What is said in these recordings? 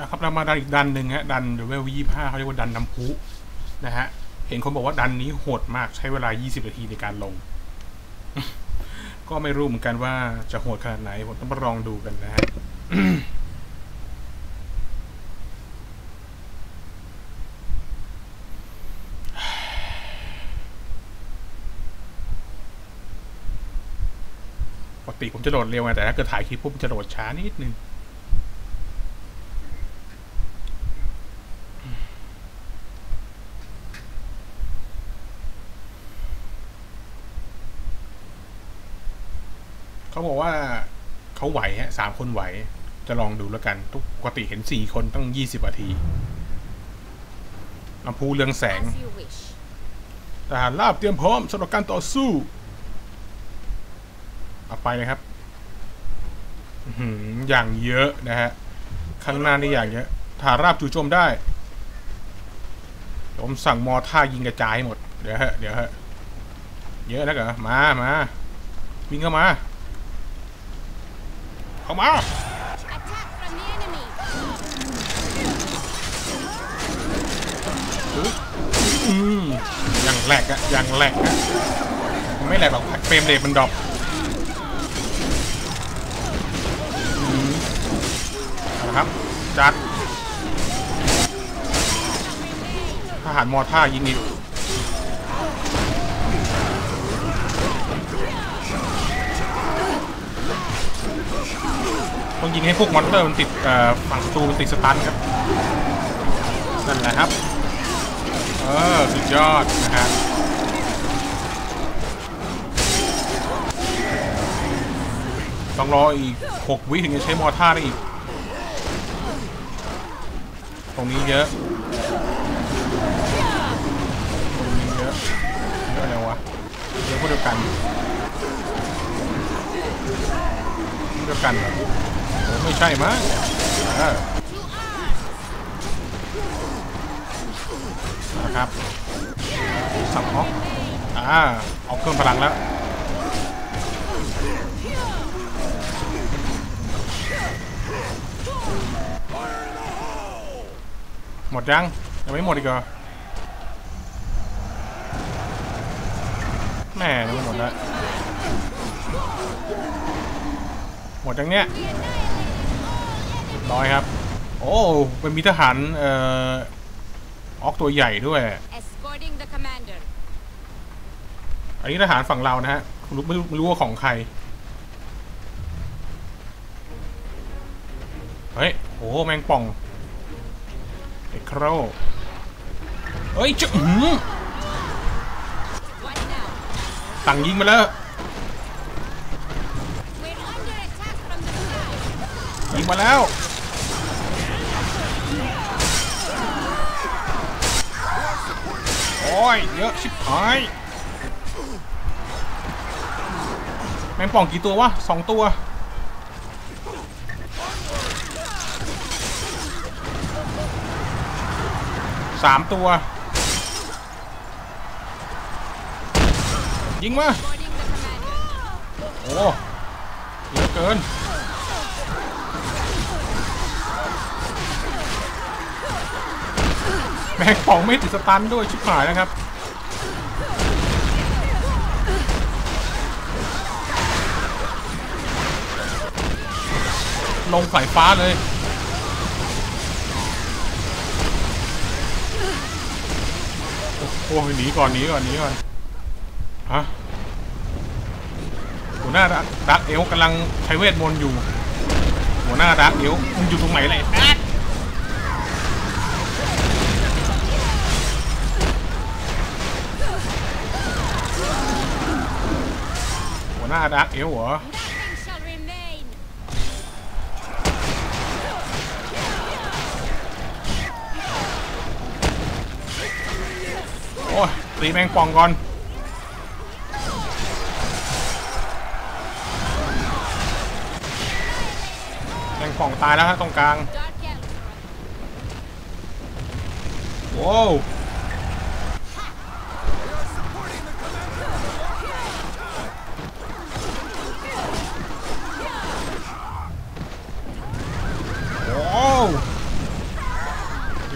นะครับเรามาดันอีกดันหนึ่งฮะดันเดเวลยี่ห้าเขาเรียกว่าดันน้ำพุนะฮะเห็นคนบอกว่าดันนี้โหดมากใช้เวลา 20 นาทีในการลง ก็ไม่รู้เหมือนกันว่าจะโหดขนาดไหน ผมต้องมาลองดูกันนะฮะปกติผมจะโดดเร็วไงแต่ถ้าเกิดถ่ายคลิปปุ๊บจะโดดช้านิดนึง เขาบอกว่าเขาไหวฮะสามคนไหว จะลองดูแล้วกันทุกปกติเห็นสี่คนต้องยี่สิบนาทีลำพูเรืองแสง As you wish. ทหารราบเตรียมพร้อมสำหรับการต่อสู้เอาไปเลยครับอื้อหืออย่างเยอะนะฮะข้างหน้านี่อย่างเยอะทหารราบจู่โจมได้เดี๋ยวผมสั่งมอท่ายิงกระจายให้หมด เดี๋ยวฮะ เดี๋ยวฮะ เยอะนะเหรอ มา มา วิ่งเข้ามา เข้ามาอืมอย่างแหลกอะอย่างแหลกอะไม่แหลกหรอกเฟรมเรทมันดรอปอืมเอาละครับ จัดทหารมอท่ายิงอีก ต้องยิงให้พวกมอนเตอร์มันติดฝั่งศัตรูมันติดสตันครับนั่นแหละครับ เออสุดยอดนะฮะต้องรออีก 6 วิถึงจะใช้มอท่าได้อีก ตรงนี้เยอะ ตรงนี้เยอะ เยอะอะไรวะเยอะพวกเดียวกันพวกเดียวกันเหรอ ไม่ใช่มั้งนะครับสับฮอกอ่าเอาเครื่องพลังแล้วหมดยังยังไม่หมดอีกเหรอแม่นึกว่หมดแล้วหมดยังเนี้ย ร้อยครับ โอ้เป็นมีทหารเอ่อออกตัวใหญ่ด้วย Escorting the commander. อันนี้ทหารฝั่งเรานะฮะคุณรู้ไม่รู้ไม่รู้ว่าของใคร เฮ้ยโอ้แมงป่องไอ้โครเฮ้ยจะอืม What now? สั่งยิงมาแล้ว We're under attack from the sky. ยิงมาแล้ว โอ้ยเยอะชิบหายแมงป่องกี่ตัววะสองตัว สามตัว ยิงมา โอ้เยอะเกิน แมงป่องไม่ติดสตันด้วยชิบหายแล้วครับลงสายฟ้าเลย โอ้โหหนีก่อนหนีก่อนหนีก่อน ฮะหัวหน้าดักเอลกำลังใช้เวทมนต์อยู่ หัวหน้าดักเอลมึงอยู่ตรงไหนเลย ดักหัวหน้าดักเอลเหรอโอ้ยตีแมงป่องก่อนแมงป่องตายแล้วฮะตรงกลาง ว้วโว้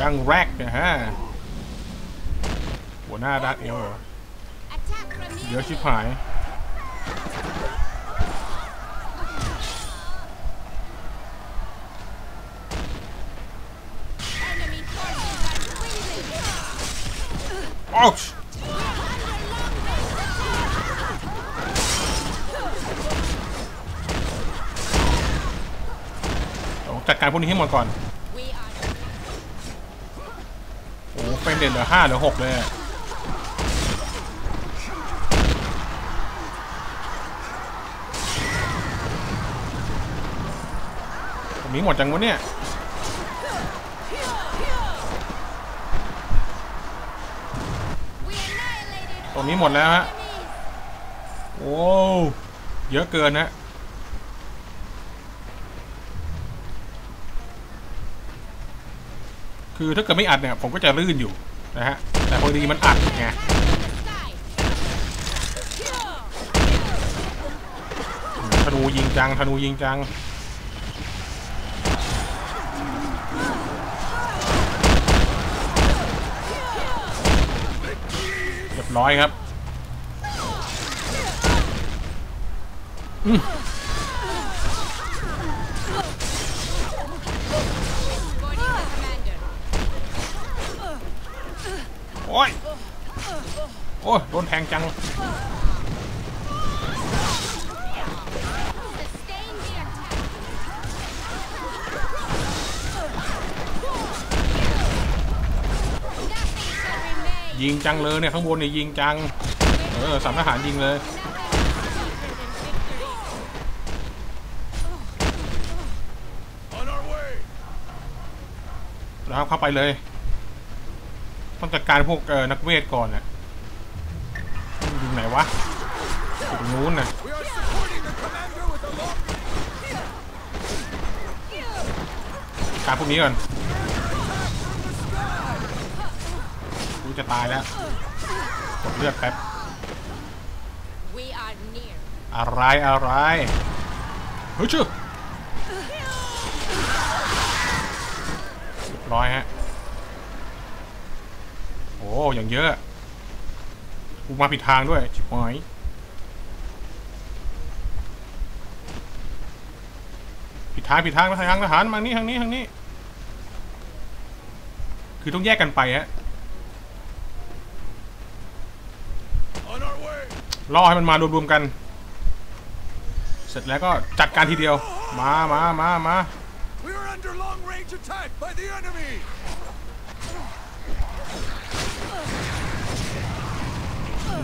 ยังแรกเนี่ยฮะ หัวหน้าดักเอลเหรอ Attack from the เยอะ enemy. ชิบหาย Enemy การพวกนี้ให้หมดก่อนโอ้โหเป็นเด่นเหลือห้าเหลือหกเลยอะตรงนี้หมดจังวะเนี่ยตรงนี้หมดแล้วฮะ โอ้ เยอะเกินนะ คือถ้าเกิดไม่อัดเนี่ยผมก็จะลื่นอยู่นะฮะแต่พอดีมันอัดไงธนูยิงจังธนูยิงจังเรียบร้อยครับ โอ้ย โอ้ย โดนแทงจัง ยิงจังเลยเนี่ยข้างบนเนี่ยยิงจัง เออสามทหารยิงเลยนะครับเข้าไปเลย ต้องจัดการพวกเอ่อนักเวทก่อนน่ะยิงไหนวะอยู่ตรงนู้นน่ะการพวกนี้ก่อนกูจะตายแล้วกดเลือดแป๊บอะไรอะไรเฮ้ยชื่อร้อยฮะ โอ้อย่างเยอะกูมาผิดทางด้วยชิบหายผิดทางผิดทางทางทหารมานี่ทางนี้ทางนี้ คือต้องแยกกันไปฮะ On our way! รอให้มันมารวมๆกัน เสร็จแล้วก็จัดการทีเดียว มามามามา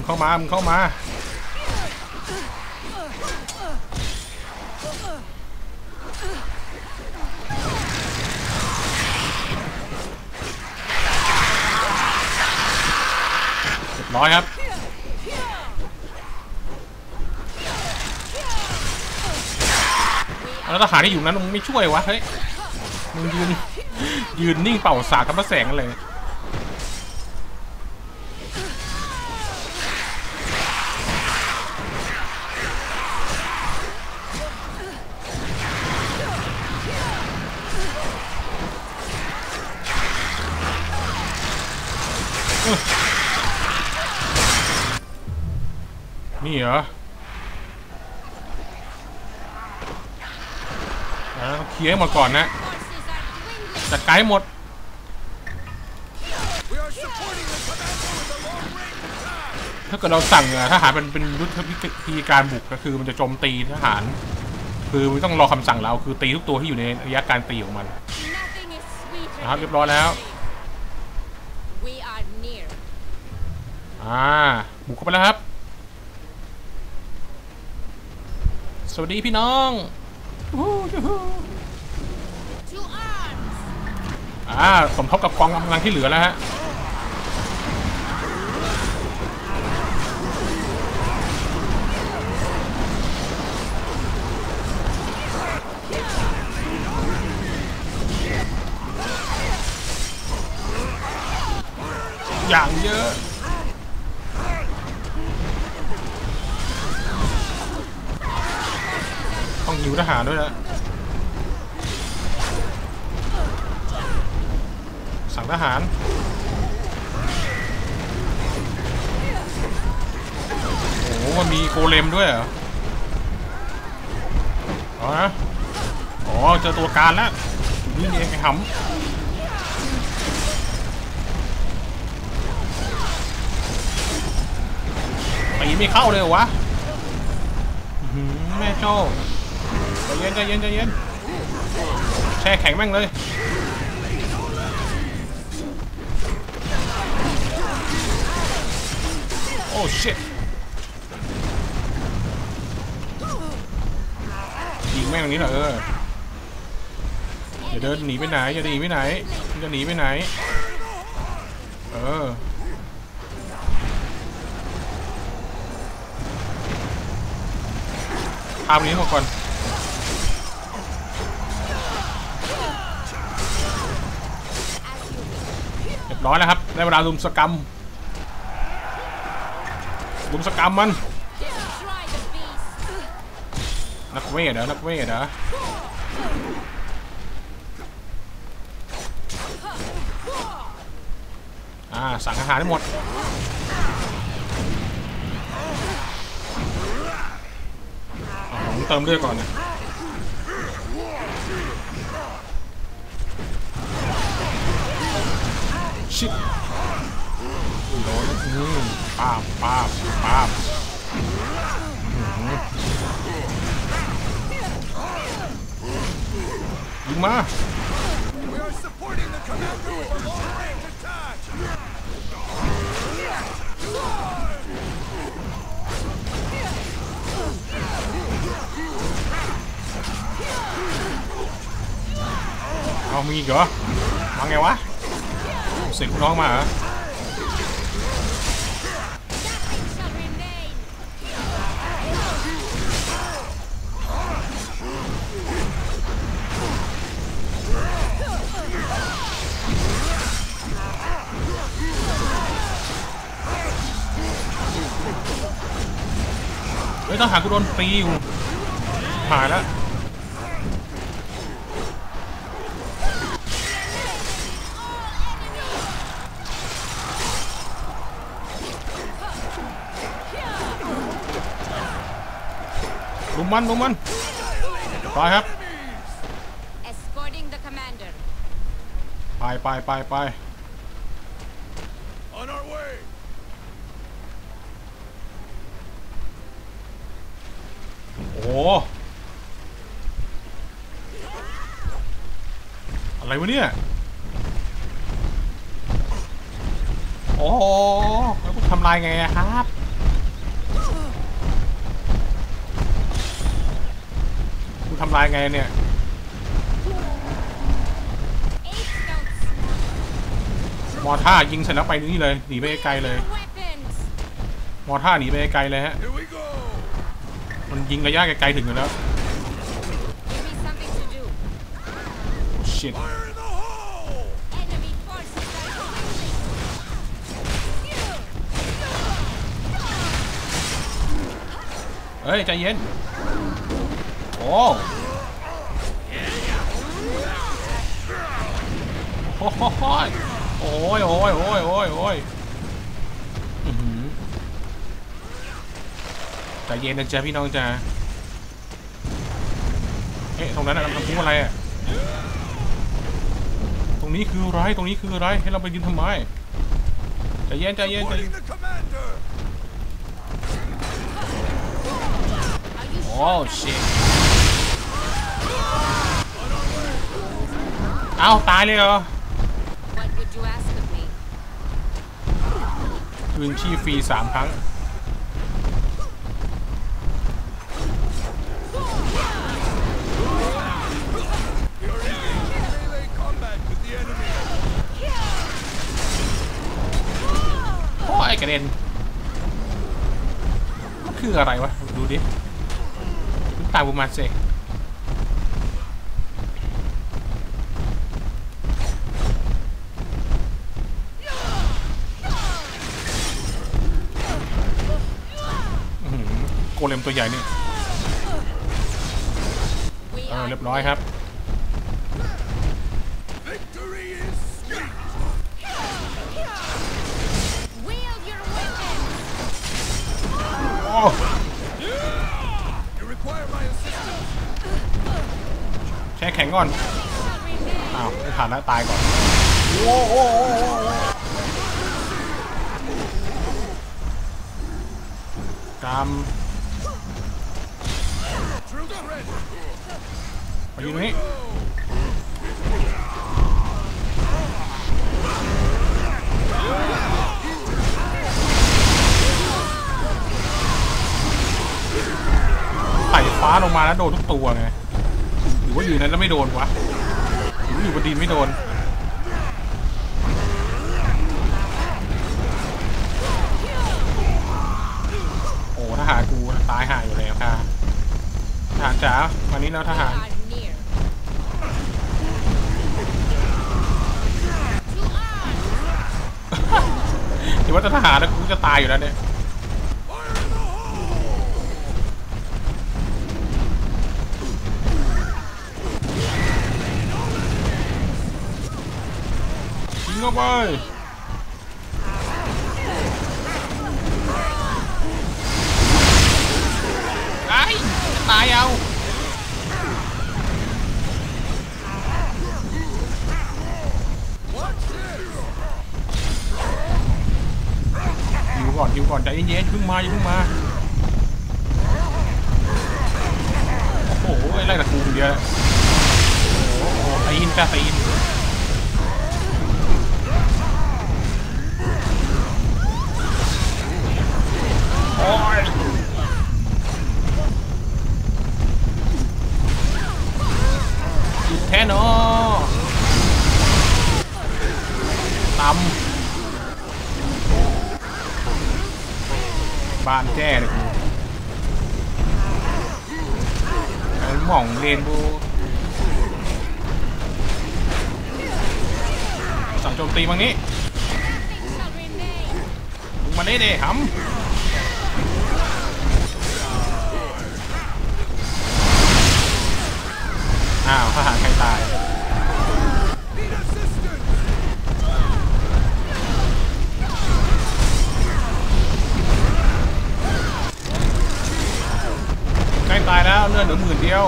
เข้ามามึงเข้ามาเรียบร้อยครับ แล้วทหารที่อยู่นั้นมึงไม่ช่วยวะ เฮ้ย มึงยืน ยืนนิ่งเป่าสากกับพระแสงเลย เหรอเดี๋ยวเคลียร์ให้หมดก่อนนะ Forces are dwindling. จัดการให้หมด We are supporting the commander with a long range attack! ถ้าเกิดเราสั่งเอ่อทหารเป็นเป็นยุทธวิธีการบุกก็คือมันจะโจมตีทหาร คือไม่ต้องรอคำสั่งเราคือตีทุกตัวที่อยู่ในระยะการตีของมัน Nothing is sweeter. นะครับ than เรียบร้อยแล้ว victory. We are near. อ่าบุกเข้าไปแล้วครับ วัสดีพี่น้องอ่าสมทบกับกองกำลังที่เหลือแล้วฮะอย่างเยอะ ทหารด้วยนะสั่งทหารโอ้โหมันมีโกเลมด้วยเหรอเอนะอ๋อเจอตัวการแล้วนี่เองไอ้หำตีไม่เข้าเลยวะแม่โจ้ ใจเย็นใจเย็นใจเย็นแช่แข็งแม่งเลยโอ้ shit ยิงแม่งตรงนี้เหรอเอออย่าเดินหนีไปไหนอย่าหนีไปไหนจะหนีไปไหน เออทำนี้ก่อน บร้อยแล้วครับได้เวลาลุมสกรรมลุมสกรรมมันนักเวทเหรอนักเวทเหรออ่าสั่งอาหารได้หมดเอาผมเติมเลือดก่อนนะ ชิบโดนแล้วอืมป้าบป้าบป้าบยิงมา We are supporting the commander with a long-range attack. เอามีอีกเหรอมาไงวะ เสกคุณน้องมาเหรอ Nothing shall remain. เฮ้ยทหารกูโดนตีอยู่หายแล้ว มมันลุมมันไปครับ Escorting the commander. ไปไปไปไป On our way. โอ้โหอะไรวะเนี่ยโอ้โหแล้วกูทำลายไงอะครับ ทำลายไงเนี่ยมอท่ายิงเสร็จแล้วไปนี่เลยหนีไปไกลเลย มอท่าหนีไปไกลเลยฮะมันยิงระยะไกลๆถึงอยู่แล้วเฮ้ยใจเย็น โอ้โอ้โหโอ้ยโอ้ยโอ้ยโอ้ยโอ้ยอื้อหือใจเย็นนะจ๊ะพี่น้องจ๊ะเอ๊ะตรงนั้นน่ะเราทำพุอะไรอะตรงนี้คืออะไรตรงนี้คืออะไรให้เราไปยืนทำไมใจเย็นใจเย็นใจเย็น Supporting the commander. Are you โอ้ shit เอ้าตายเลยเหรอ What would you ask of me? คืนชีพฟรีสามครั้ง We are in melee combat with the enemy. โอ้ยกระเด็นมันคืออะไรวะ ดูดิตามกูมาสิอื้ โกเลมตัวใหญ่นี่เออเรียบร้อยครับโใช้แข็งก่อนอ้าวไม่ผ่านแล้วตายก่อนโอ้โหกรรม มาอยู่ตรงนี้ไต่ฟ้าลงมาแล้วโดนทุกตัวไงหรือว่าอยู่นั้นแล้วไม่โดนวะหรือว่าอยู่บนดินไม่โดนโอ้ทหากูตายห่าอยู่แล้วค่ะ ทหารจ๋าวันนี้แล้วทหารคิดว่าจะทหารแล้วกูจะตายอยู่แล้วเนี่ยยิงเข้าไป ตายเอา Watch this! หิวก่อนหิวก่อนใจเย็นๆเพิ่งมาเพิ่งมา โอ้โหไล่ตะกูเดียวโอ้โหตีนจ้าตีน อ้หม่องเรนบูสั่งโจมตีมังนี้มึงมาเล่เด้หำอ้าวทหารใครตายใกล้ตายแล้วเลือดเหลือหมื่นเดียว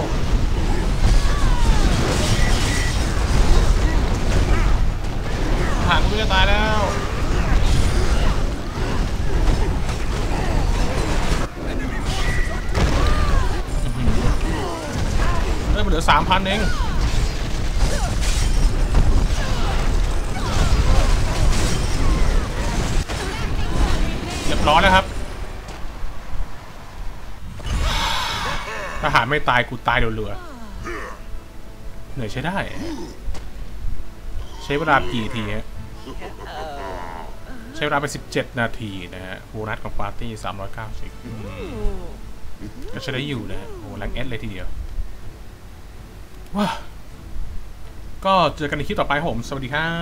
ามพันเองเรียบร้อยแล้วครับทหารไม่ตายกูตายเรือ เหนื่อยใช้ได้ ใช้เวลากี่ทีฮะใช้เวลาไป 17 นาทีนะฮะโบนัสของปาร์ตี้ 390อืมก็ใช้ได้อยู่นะฮะโอ้แรงเอสเลยทีเดียว ก็เจอกันในคลิปต่อไปผม สวัสดีครับ